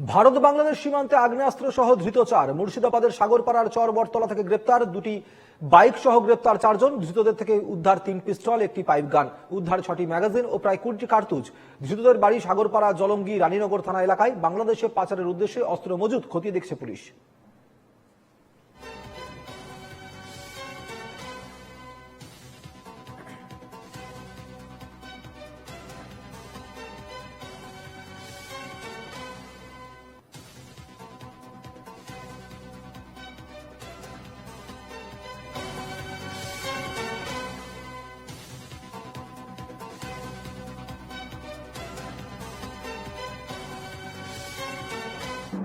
ভারত বাংলাদেশ সীমান্তে আগ্নেয়াস্ত্র সহ ধৃত চার মুর্শিদাবাদের সাগরপাড়ার চর বটতলা থেকে গ্রেপ্তার। দুটি বাইক সহ গ্রেপ্তার চারজন। ধৃতদের থেকে উদ্ধার তিন পিস্তল, একটি পাইপ গান। উদ্ধার ছটি ম্যাগাজিন ও প্রায় কুড়িটি কার্তুজ। ধৃতদের বাড়ি সাগরপাড়া, জলঙ্গি, রানীনগর থানা এলাকায়। বাংলাদেশে পাচারের উদ্দেশ্যে অস্ত্র মজুত, খতিয়ে দেখছে পুলিশ।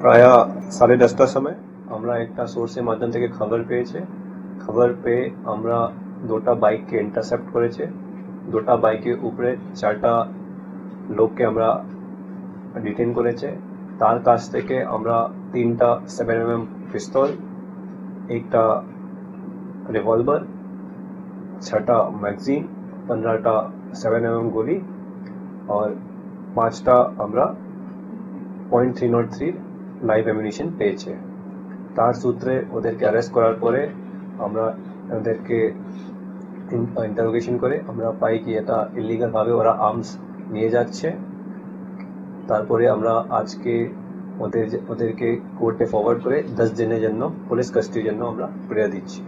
প্রায় সাড়ে দশটার সময় আমরা একটা সোর্সের মাধ্যম থেকে খবর পেয়েছে খবর পেয়ে আমরা দুটা বাইককে ইন্টারসেপ্ট করেছে দুটা বাইকের উপরে চারটা লোককে আমরা ডিটেন করেছে তার কাছ থেকে আমরা তিনটা সেভেন এম এম পিস্তল একটা রিভলভার ছটা ম্যাগজিন পনেরোটা সেভেন এম এম গুলি আর পাঁচটা আমরা point three not three live ammunition পেয়েছে। তার সূত্রে ওদেরকে অ্যারেস্ট করার পরে আমরা ওদেরকে ইন্টারোগেশন করে আমরা পাই কি এটা ইলিগালভাবে ওরা আর্মস নিয়ে যাচ্ছে। তারপরে আমরা আজকে ওদের ওদেরকে কোর্টে ফরওয়ার্ড করে দশ দিনের জন্য পুলিশ কাস্টডির জন্য আমরা প্রেয়ার দিচ্ছি।